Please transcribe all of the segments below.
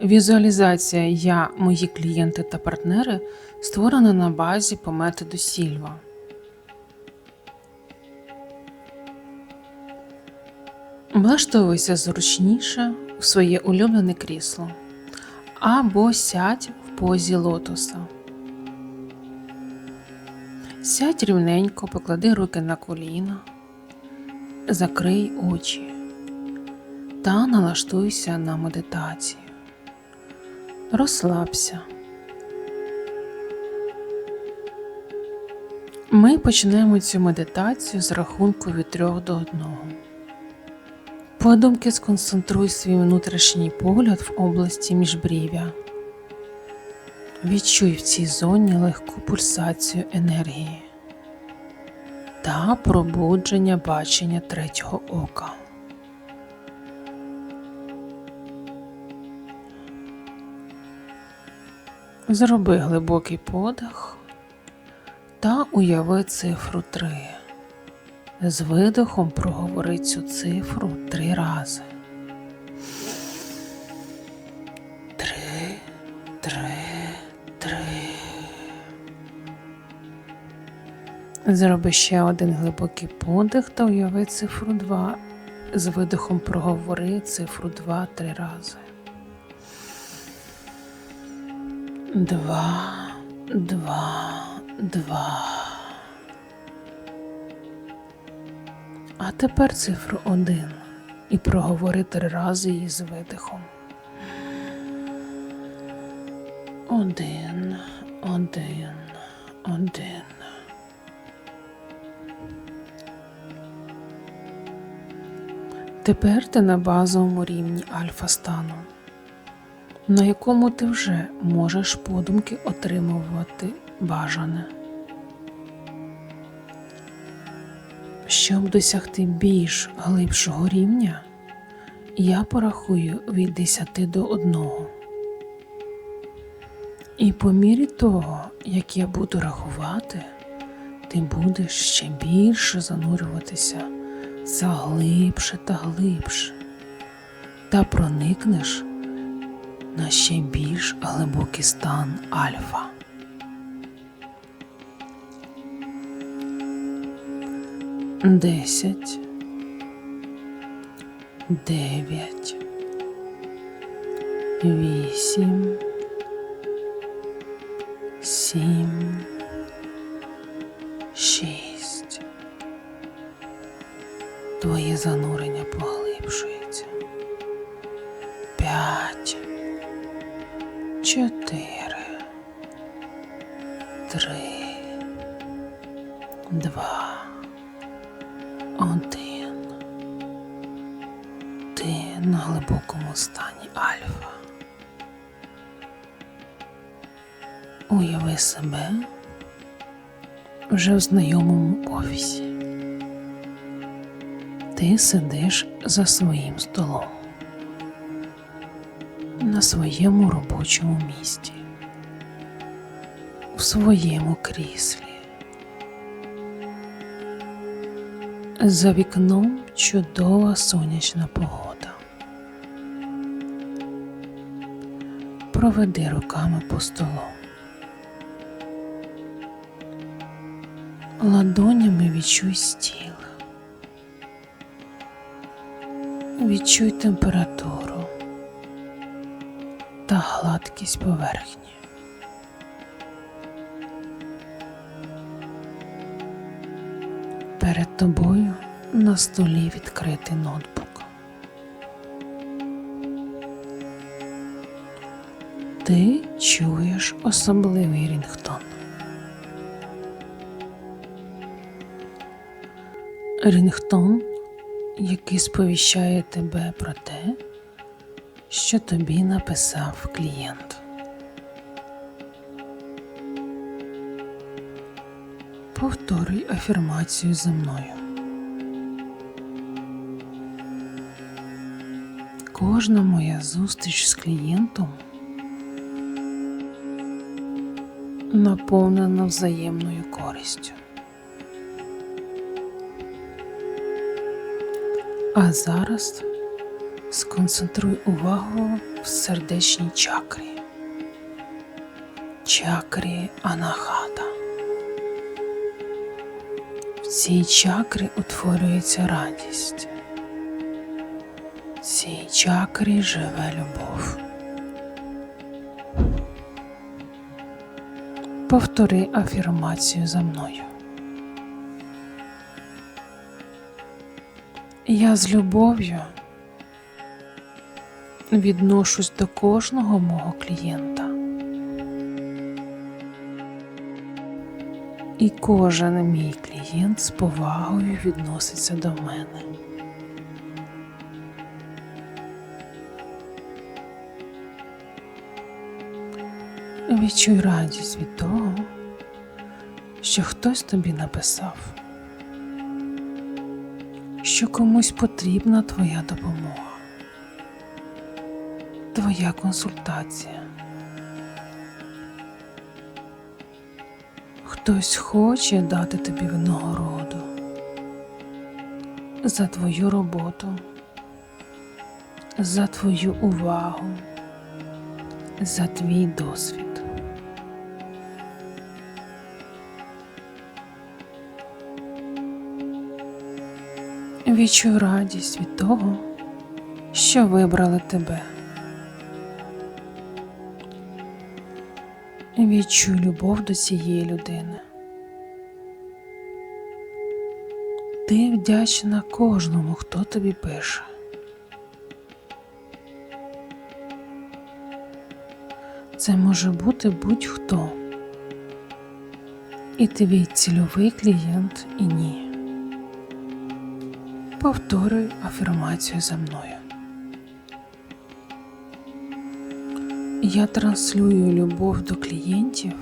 Візуалізація Я, мої клієнти та партнери створена на базі по методу Сільва. Влаштовуйся зручніше в своє улюблене крісло або сядь в позі лотоса. Сядь рівненько, поклади руки на коліна, закрий очі та налаштуйся на медитацію. Розслабся. Ми почнемо цю медитацію з рахунку від 3 до 1. Подумки сконцентруй свій внутрішній погляд в області міжбрів'я. Відчуй в цій зоні легку пульсацію енергії та пробудження бачення третього ока. Зроби глибокий подих та уяви цифру 3. З видихом проговори цю цифру три рази. Три, три, три. Зроби ще один глибокий подих та уяви цифру 2. З видихом проговори цифру 2 три рази. Два, два, два. А тепер цифру один і проговори три рази її з видихом. Один, один, один. Тепер ти на базовому рівні альфа стану, на якому ти вже можеш подумки отримувати бажане. Щоб досягти більш глибшого рівня, я порахую від 10 до 1. І по мірі того, як я буду рахувати, ти будеш ще більше занурюватися все глибше та глибше, та проникнеш на ще більш глибокий стан альфа. Десять, дев'ять, вісім, сім, шість. Твоє занурення поглибшується. Чотири, три, два, один. Ти на глибокому стані альфа. Уяви себе вже в знайомому офісі. Ти сидиш за своїм столом на своєму робочому місці, у своєму кріслі. За вікном чудова сонячна погода. Проведи руками по столу. Ладонями відчуй стіл. Відчуй температуру гладкість поверхні. Перед тобою на столі відкритий ноутбук. Ти чуєш особливий рінгтон. Рінгтон який сповіщає тебе про те, що тобі написав клієнт. Повторюй афірмацію зі мною. Кожна моя зустріч з клієнтом наповнена взаємною користю. А зараз сконцентруй увагу в сердечній чакрі, чакрі Анахата. В цій чакрі утворюється радість. В цій чакрі живе любов. Повтори афірмацію за мною. Я з любов'ю відношусь до кожного мого клієнта. І кожен мій клієнт з повагою відноситься до мене. Відчуй радість від того, що хтось тобі написав, що комусь потрібна твоя допомога, твоя консультація. Хтось хоче дати тобі винагороду за твою роботу, за твою увагу, за твій досвід. Відчуй радість від того, що вибрали тебе. Відчуй любов до цієї людини. Ти вдячна кожному, хто тобі пише. Це може бути будь-хто. І твій цільовий клієнт і ні. Повторюй афірмацію за мною. Я транслюю любов до клієнтів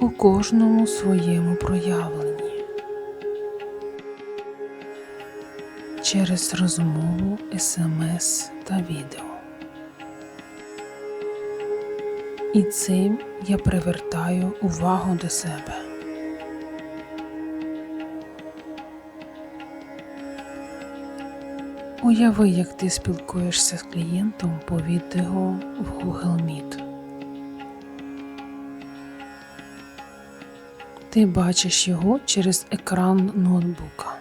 у кожному своєму проявленні через розмову, смс та відео. І цим я привертаю увагу до себе. Уяви, як ти спілкуєшся з клієнтом по відео в Google Meet. Ти бачиш його через екран ноутбука.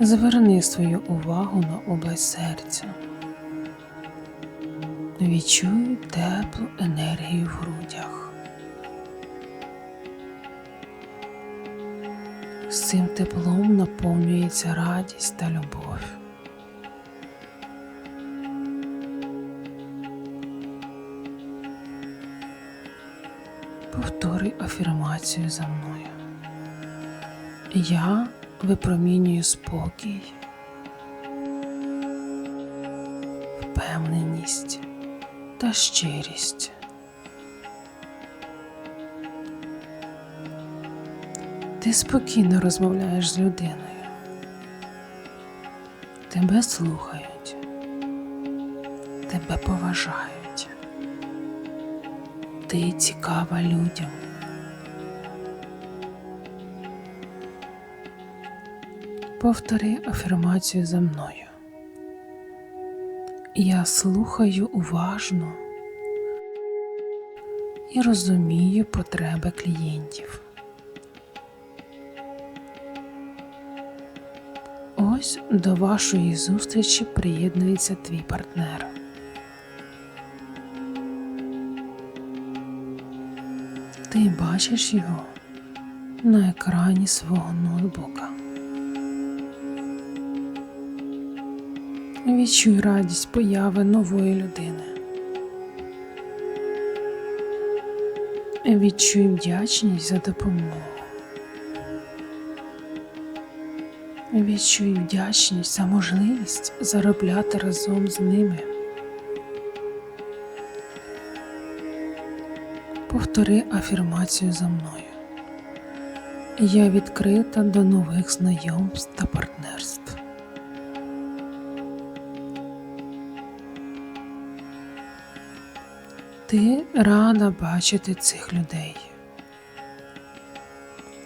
Зверни свою увагу на область серця. Відчуй теплу енергію в грудях. Цим теплом наповнюється радість та любов. Повторюй афірмацію за мною. Я випромінюю спокій, впевненість та щирість. Ти спокійно розмовляєш з людиною. Тебе слухають, тебе поважають. Ти цікава людям. Повтори афірмацію за мною. Я слухаю уважно і розумію потреби клієнтів. Ось до вашої зустрічі приєднується твій партнер. Ти бачиш його на екрані свого ноутбука. Відчуй радість появи нової людини. Відчуй вдячність за допомогу. Відчуй вдячність за можливість заробляти разом з ними. Повтори афірмацію за мною. Я відкрита до нових знайомств та партнерств. Ти рада бачити цих людей.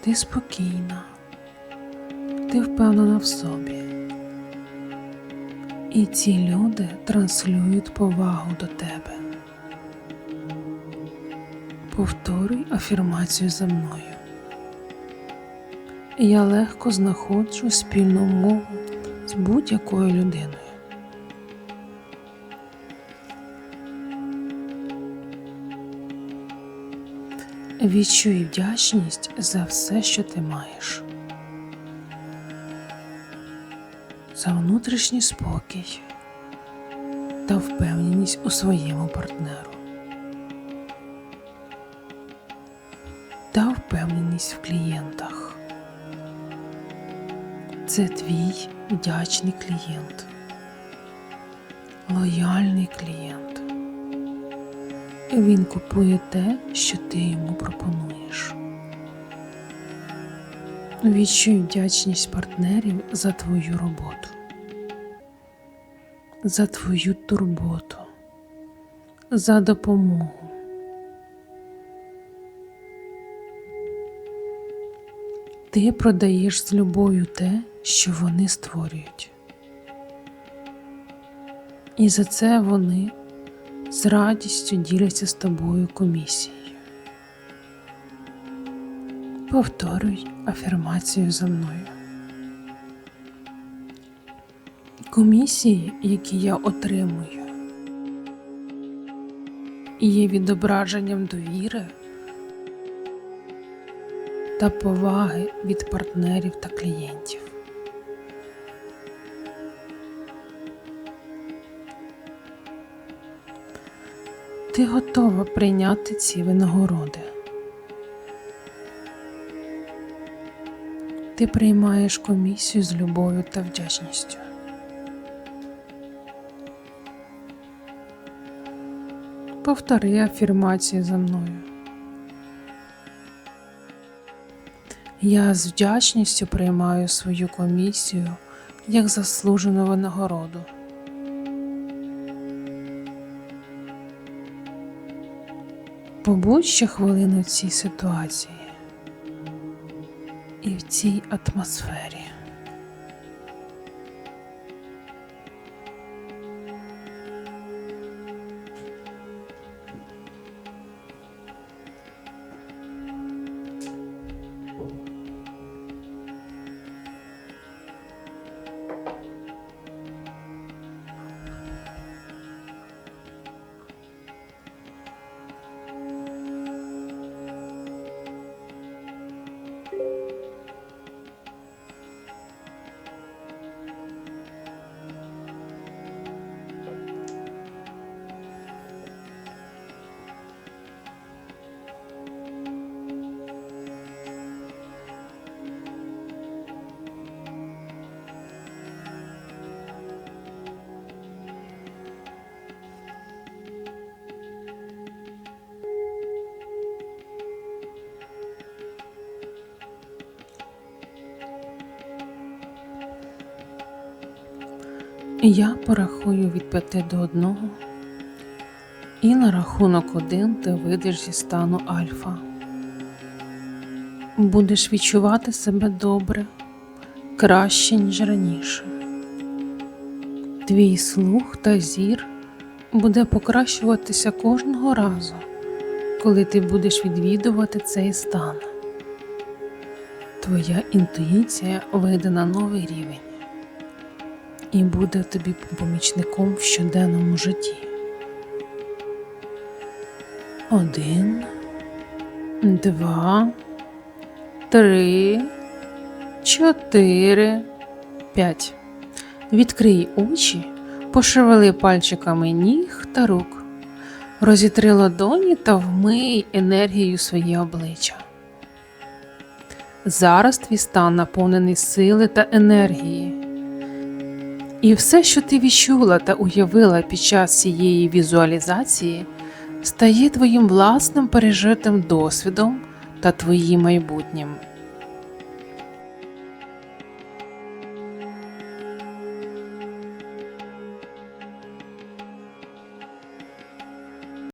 Ти спокійна, ти впевнена в собі. І ці люди транслюють повагу до тебе. Повторюй афірмацію за мною. Я легко знаходжу спільну мову з будь-якою людиною. Відчуй вдячність за все, що ти маєш, за внутрішній спокій та впевненість у своєму партнеру та впевненість в клієнтах. Це твій вдячний клієнт, лояльний клієнт. Він купує те, що ти йому пропонуєш. Відчуй вдячність партнерів за твою роботу, за твою турботу, за допомогу. Ти продаєш з любов'ю те, що вони створюють. І за це вони з радістю діляться з тобою комісією. Повторюй афірмацію за мною. Комісії, які я отримую, є відображенням довіри та поваги від партнерів та клієнтів. Ти готова прийняти ці винагороди. Ти приймаєш комісію з любов'ю та вдячністю. Повтори афірмації за мною. Я з вдячністю приймаю свою комісію як заслужену винагороду. Побудь ще хвилину цій ситуації в цій атмосфері. Я порахую від п'яти до одного, і на рахунок один ти вийдеш зі стану альфа. Будеш відчувати себе добре, краще, ніж раніше. Твій слух та зір буде покращуватися кожного разу, коли ти будеш відвідувати цей стан. Твоя інтуїція вийде на новий рівень і буде тобі помічником в щоденному житті. Один, два, три, чотири, п'ять. Відкрий очі, пошевели пальчиками ніг та рук, розітри ладоні та вмий енергією своє обличчя. Зараз твій стан наповнений сили та енергії. І все, що ти відчула та уявила під час цієї візуалізації, стає твоїм власним пережитим досвідом та твоїм майбутнім.